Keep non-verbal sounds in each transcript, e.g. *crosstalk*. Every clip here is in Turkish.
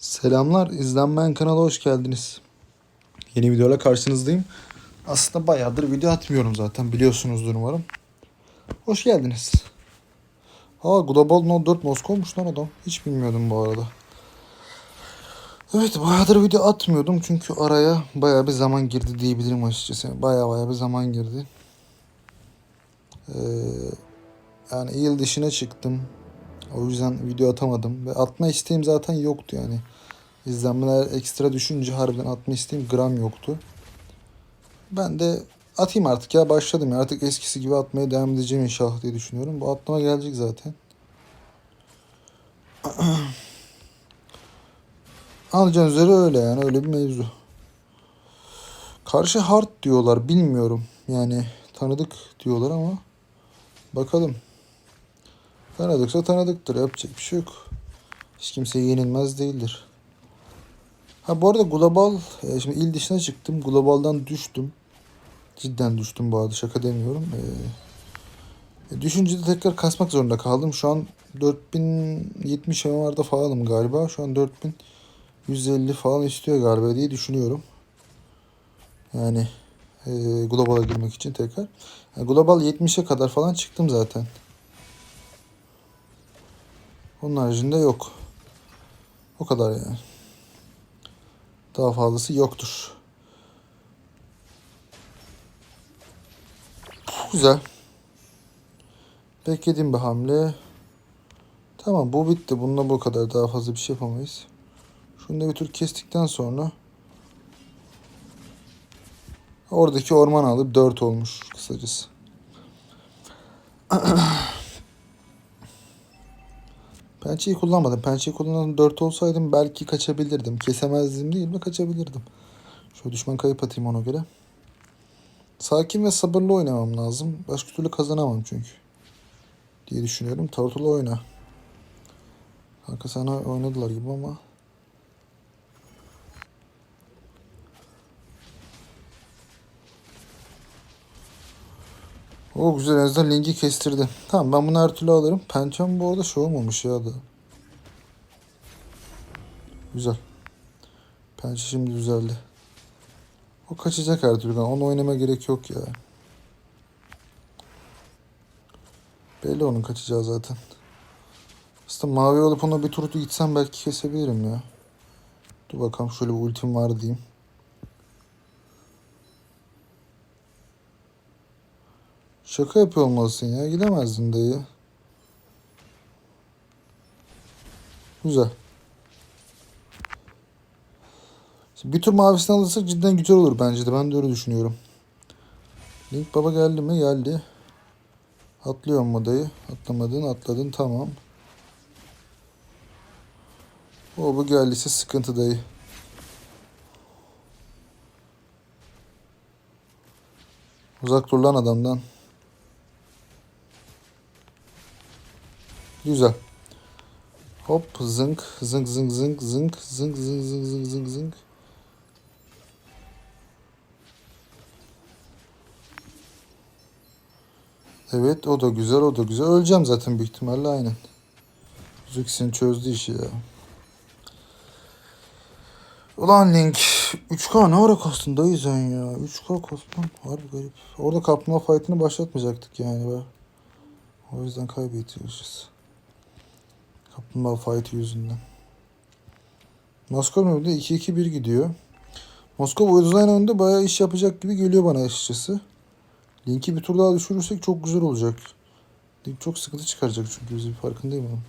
Selamlar, izlenmeyen kanala hoş geldiniz. Yeni videoyla karşınızdayım. Aslında bayağıdır video atmıyorum zaten biliyorsunuzdur umarım. Hoş geldiniz. Aa Global No 4 Moskov'muş lan adam. Hiç bilmiyordum bu arada. Evet bayağıdır video atmıyordum çünkü araya bayağı bir zaman girdi diyebilirim açıkçası. Bayağı bayağı bir zaman girdi. Ee, yani yıl dışına çıktım. O yüzden video atamadım. Ve atma isteğim zaten yoktu yani. İzlenmeler ekstra düşünce harbiden atma isteğim gram yoktu. Ben de atayım artık ya başladım ya. Artık eskisi gibi atmaya devam edeceğim inşallah diye düşünüyorum. Bu atlama gelecek zaten. *clears throat* Alacağın üzere öyle yani öyle bir mevzu. Karşı hard diyorlar bilmiyorum. Yani tanıdık diyorlar ama bakalım. Tanıdıksa tanıdıktır. Yapacak bir şey yok. Hiç kimse yenilmez değildir. Ha bu arada global e, şimdi il dışına çıktım. Globaldan düştüm. Cidden düştüm bu arada şaka demiyorum. Ee, e, düşünce de tekrar kasmak zorunda kaldım. Şu an 4070 MMR'da falanım galiba. Şu an 4150 falan istiyor galiba diye düşünüyorum. Yani e, globala girmek için tekrar. Yani global 70'e kadar falan çıktım zaten. Onun haricinde yok. O kadar yani. Daha fazlası yoktur. Güzel. Beklediğim bir hamle. Tamam bu bitti. Bununla bu kadar. Daha fazla bir şey yapamayız. Şunu da bir tur kestikten sonra oradaki orman alıp 4 olmuş kısacası. *clears throat* Pençeyi kullanmadım. Pençeyi kullanan 4 olsaydım belki kaçabilirdim. Kesemezdim değil mi kaçabilirdim. Şöyle düşman kayıp atayım ona göre. Sakin ve sabırlı oynamam lazım. Başka türlü kazanamam çünkü. Diye düşünüyorum. Turtle oyna. Kanka sana oynadılar gibi ama. O güzel en azından linki kestirdi. Tamam ben bunu her türlü alırım. Pençem bu arada şey olmamış ya da. Güzel. Pençe şimdi düzeldi. O kaçacak her türlü. Onu oynama gerek yok ya. Belli onun kaçacağı zaten. Aslında mavi olup ona bir turdu gitsem belki kesebilirim ya. Dur bakalım şöyle bir ultim var diyeyim. Şaka yapıyor olmalısın ya. Gidemezdin dayı. Güzel. Bir tur mavisini alırsak cidden güzel olur bence de. Ben de öyle düşünüyorum. Link baba geldi mi? Geldi. Atlıyor mu dayı? Atlamadın, atladın. Tamam. O bu geldiyse sıkıntı dayı. Uzak dur lan adamdan. Güzel. Hop zınk zınk zınk zınk zınk zınk zınk zınk zınk zınk zınk. Evet o da güzel o da güzel. Öleceğim zaten büyük ihtimalle aynen. Züksün çözdü işi ya. Ulan Link 3K ne ara kastın dayı sen ya 3K kastın harbi garip. Orada kaplumbağa fight'ını başlatmayacaktık yani be. O yüzden kaybediyoruz. Kaplumbağa fight yüzünden. Moskova önünde 2-2-1 gidiyor. Moskova Uzay'ın önünde bayağı iş yapacak gibi geliyor bana açıkçası. Link'i bir tur daha düşürürsek çok güzel olacak. Link çok sıkıntı çıkaracak çünkü bizi farkındayım onun.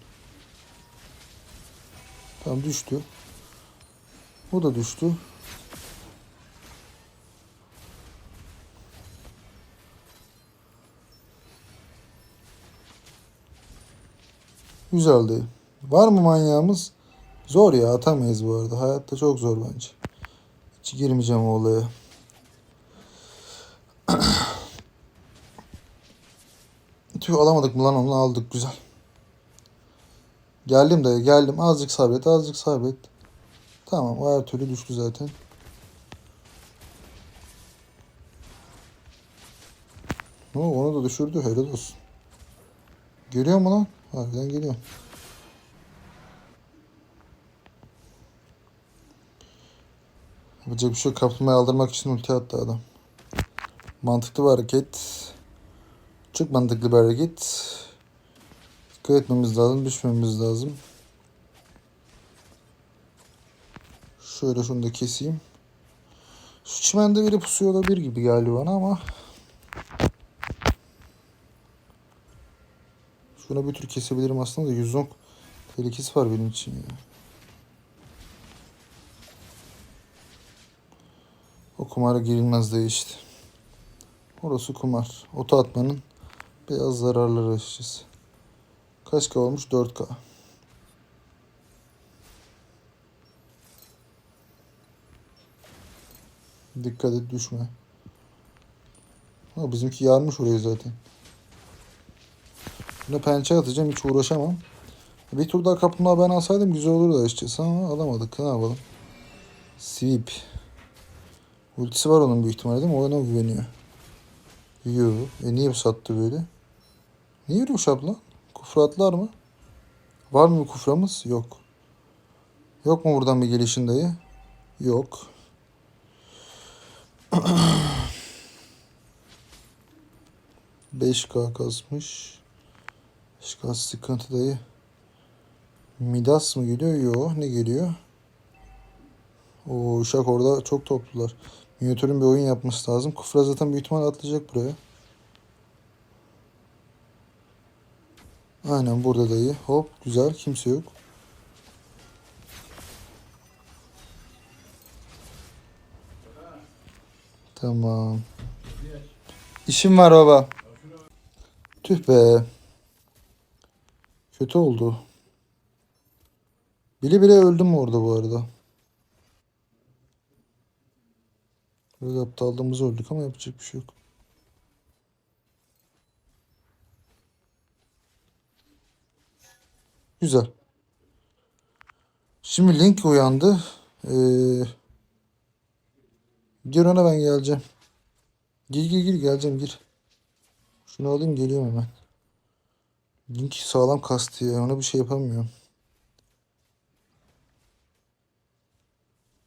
Tamam düştü. O da düştü. Güzeldi. Var mı manyağımız? Zor ya atamayız bu arada. Hayatta çok zor bence. Hiç girmeyeceğim o olaya. *clears throat* Tüh alamadık mı lan onu aldık güzel. Geldim dayı geldim. Azıcık sabret azıcık sabret. Tamam o her türlü düştü zaten. Oo, onu da düşürdü helal olsun. Geliyor mu lan? Harbiden geliyor. Yapacak bir şey. Kaplumbağayı aldırmak için ulti attı adam. Mantıklı bir hareket. Çok mantıklı bir hareket. Dikkat etmemiz lazım. Düşmemiz lazım. Şöyle şunu da keseyim. Şu çimende biri pusuyor olabilir gibi geldi bana ama. Şuna bir tür kesebilirim aslında da 110 tehlikesi var benim için ya. O kumara girilmez değişti. Orası kumar. Oto atmanın beyaz zararları açıkçası. Kaç K olmuş? 4K. Dikkat et düşme. Ha, bizimki yarmış orayı zaten. Buna pençe atacağım hiç uğraşamam. Bir tur daha kaplumbağa ben alsaydım güzel olurdu açıkçası ama alamadık. Ne yapalım? Sweep. Ultisi var onun büyük ihtimalle değil mi? Ona güveniyor. Yo. E niye sattı böyle? Niye yürümüş abla? Kufra atlar mı? Var mı bir kuframız? Yok. Yok mu buradan bir gelişin dayı? Yok. *clears throat* Beş k kasmış. 5K sıkıntı dayı. Midas mı geliyor? Yo. Ne geliyor? O uşak orada çok toplular. Minyatürün bir oyun yapması lazım. Kufra zaten büyük ihtimal atlayacak buraya. Aynen burada dayı. Hop güzel kimse yok. Tamam. İşim var baba. Tüh be. Kötü oldu. Bile bile öldüm orada bu arada. Böyle aptallığımızı öldük ama yapacak bir şey yok. Güzel. Şimdi Link uyandı. Ee, gir ona ben geleceğim. Gir gir gir geleceğim gir. Şunu alayım geliyorum hemen. Link sağlam kastı ya. Ona bir şey yapamıyorum.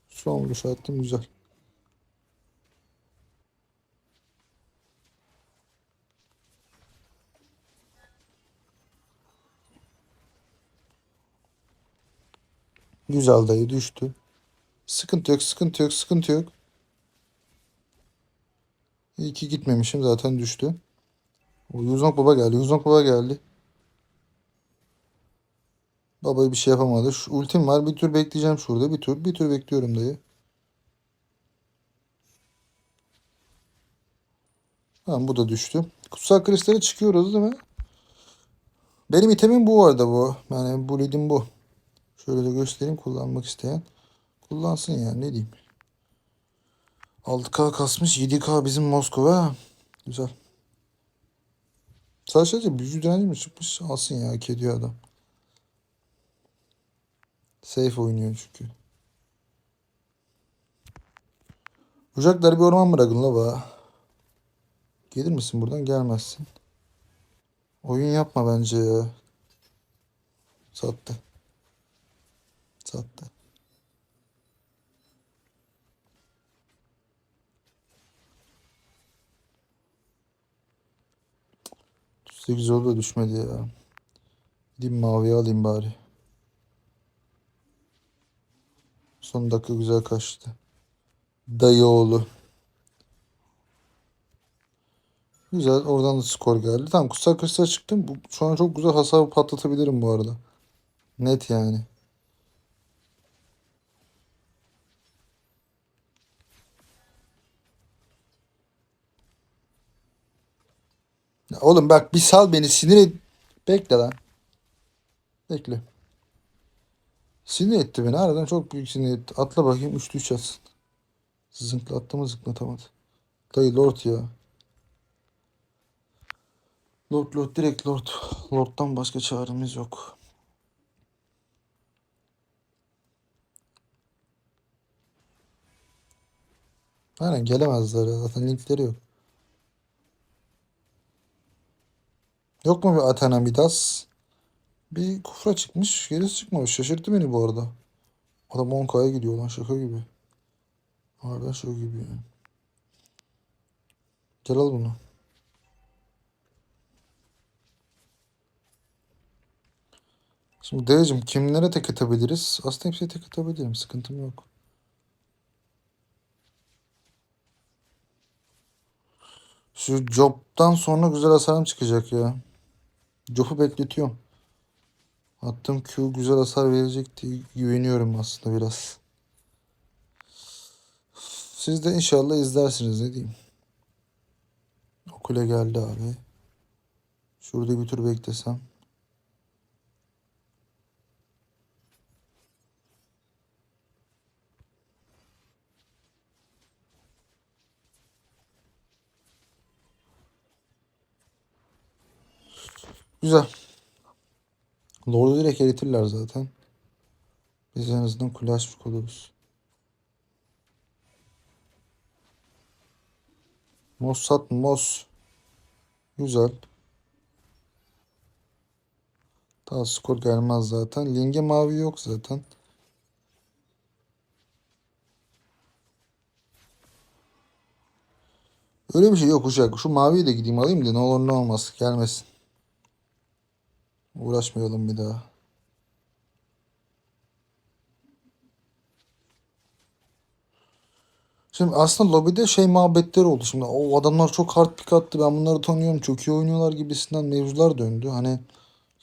Son vuruş attım güzel. Güzel dayı düştü. Sıkıntı yok, sıkıntı yok, sıkıntı yok. İyi ki gitmemişim zaten düştü. O Yuzong baba geldi. Yuzong baba geldi. Baba bir şey yapamadı. Şu ultim var. Bir tur bekleyeceğim şurada. Bir tur. Bir tur bekliyorum dayı. Tamam bu da düştü. Kutsal kristale çıkıyoruz değil mi? Benim itemim bu arada bu. Yani bu leadim bu. Şöyle de göstereyim kullanmak isteyen. Kullansın ya ne diyeyim. 6K kasmış 7K bizim Moskova. Güzel. Sadece büyücü direnci mi çıkmış? Alsın ya hak ediyor adam. Safe oynuyor çünkü. Ucaklar bir orman bırakın la ba. Gelir misin buradan? Gelmezsin. Oyun yapma bence ya. Sattı. Sattı. Güzel oldu düşmedi ya. Gideyim maviye alayım bari. Son dakika güzel kaçtı. Dayı oğlu. Güzel oradan da skor geldi. Tamam kutsal kristal çıktım. Bu, şu an çok güzel hasar patlatabilirim bu arada. Net yani. Ya oğlum bak bir sal beni sinir et. Bekle lan. Bekle. Sinir etti beni. Harbiden çok büyük sinir etti. Atla bakayım. Üçlü üç atsın. Zınkla attı mı zınklatamadı. Dayı Lord ya. Lord Lord direkt Lord. Lord'dan başka çaremiz yok. Aynen gelemezler ya. Zaten linkleri yok. Yok mu bir Athena Midas? Bir kufra çıkmış. Gerisi çıkmamış. Şaşırttı beni bu arada. Adam 10K'ya gidiyor lan şaka gibi. Harbiden şu gibi yani. Gel al bunu. Şimdi D'cim kimlere tek atabiliriz? Aslında hepsine tek atabilirim. Sıkıntım yok. Şu Job'dan sonra güzel hasarım çıkacak ya. Job'u bekletiyorum. Attığım Q güzel hasar verecek diye güveniyorum aslında biraz. Siz de inşallah izlersiniz ne diyeyim. O kule geldi abi. Şurada bir tur beklesem. Güzel. Lord'u direkt eritirler zaten. Biz en azından kule açmış oluruz. Mossad Moss. Güzel. Daha skor gelmez zaten. Ling'e mavi yok zaten. Öyle bir şey yok uşak. Şu maviyi de gideyim alayım da ne olur ne olmaz. Gelmesin. Uğraşmayalım bir daha. Şimdi aslında lobide şey muhabbetleri oldu. Şimdi o adamlar çok hard pick attı. Ben bunları tanıyorum. Çok iyi oynuyorlar gibisinden mevzular döndü. Hani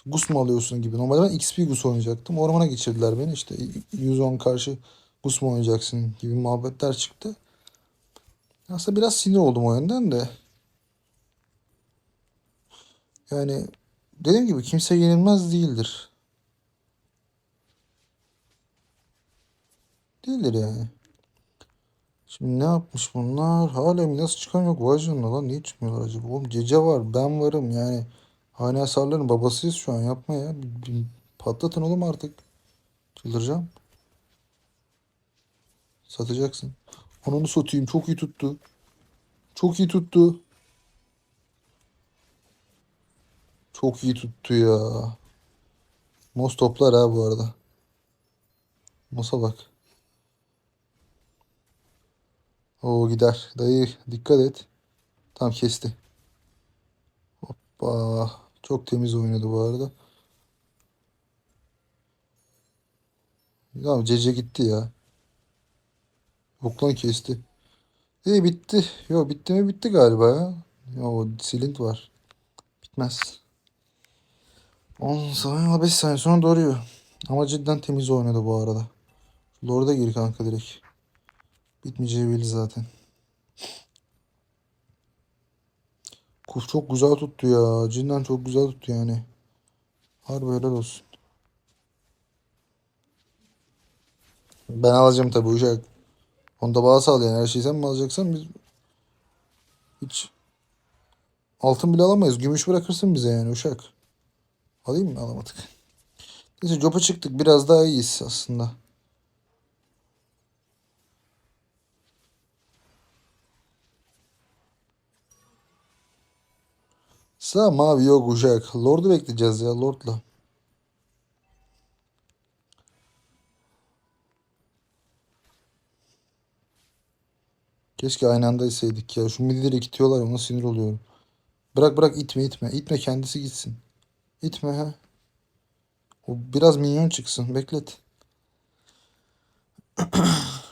Gus mu alıyorsun gibi. Normalde ben XP Gus oynayacaktım. Ormana geçirdiler beni. İşte 110 karşı Gus mu oynayacaksın gibi muhabbetler çıktı. Aslında biraz sinir oldum o yönden de. Yani dediğim gibi kimse yenilmez değildir. Değildir yani. Şimdi ne yapmış bunlar? Hala nasıl çıkan yok. Vay canına lan niye çıkmıyorlar acaba? Oğlum Cece var ben varım yani. Hane hasarların babasıyız şu an yapma ya. Bir- bir patlatın oğlum artık. Çıldıracağım. Satacaksın. Ananı satayım çok iyi tuttu. Çok iyi tuttu. Çok iyi tuttu ya. Mos toplar ha bu arada. Mos'a bak. Oo gider. Dayı dikkat et. Tam kesti. Hoppa. Çok temiz oynadı bu arada. Ya Cece gitti ya. Boklan kesti. İyi bitti. Yo bitti mi bitti galiba ya. Yo silint var. Bitmez. 10 saniye 5 saniye sonra doğruyor. Ama cidden temiz oynadı bu arada. Lord'a gir kanka direkt. Bitmeyeceği belli zaten. Kuf çok güzel tuttu ya. Cidden çok güzel tuttu yani. Harbi helal olsun. Ben alacağım tabii uşak. Onda bağ sağ yani. Her şeyi sen mi alacaksan biz hiç altın bile alamayız. Gümüş bırakırsın bize yani uşak. Alayım mı? Alamadık. Neyse Job'a çıktık. Biraz daha iyiyiz aslında. Sağ mavi yok uşak. Lord'u bekleyeceğiz ya Lord'la. Keşke aynı anda iseydik ya. Şu midileri itiyorlar ona sinir oluyorum. Bırak bırak itme itme. İtme kendisi gitsin. İtme ha. O biraz minyon çıksın. Beklet. *clears throat*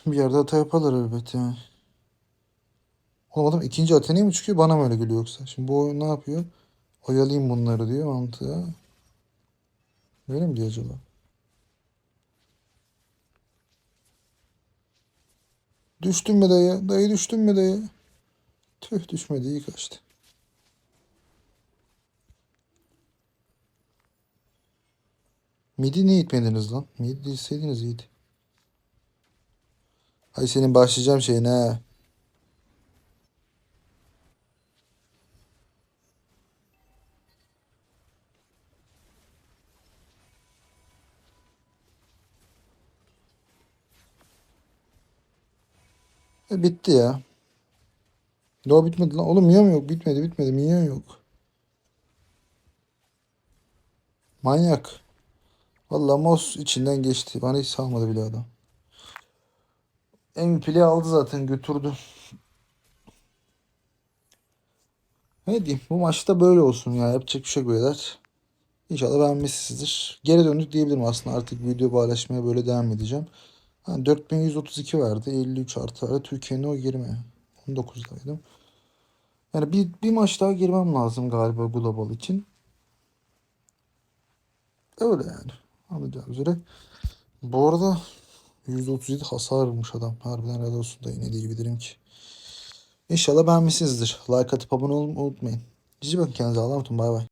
Bir yerde hata yaparlar elbet yani. Oğlum adam ikinci Atena'ya mı çıkıyor bana mı öyle geliyor yoksa? Şimdi bu oyun ne yapıyor? Oyalayayım bunları diyor mantığa. Öyle mi diyor acaba? Düştün mü dayı? Dayı düştün mü dayı? Tüh düşmedi iyi kaçtı. Midi niye itmediniz lan? Midi değilseydiniz iyiydi. Ay senin başlayacağım şeyin ha. E, bitti ya. Daha bitmedi lan. Oğlum minyon yok. Bitmedi bitmedi. Minyon yok. Manyak. Vallahi Mos içinden geçti. Bana hiç salmadı bile adam. MVP'li aldı zaten götürdü. Ne diyeyim bu maçta böyle olsun ya yapacak bir şey beyler. İnşallah beğenmişsinizdir. Geri döndük diyebilirim aslında artık video paylaşmaya böyle devam edeceğim. Ha, 4132 verdi 53 artı verdi Türkiye'nin o 20 19'daydım. Yani bir, bir maç daha girmem lazım galiba global için. Öyle yani. Anlayacağınız üzere. Bu arada 137 hasar vurmuş adam. Harbiden helal olsun da ne diyebilirim ki. İnşallah beğenmişsinizdir. Like atıp abone olmayı unutmayın. Cici bakın kendinize. Allah'a emanet. Bay bay.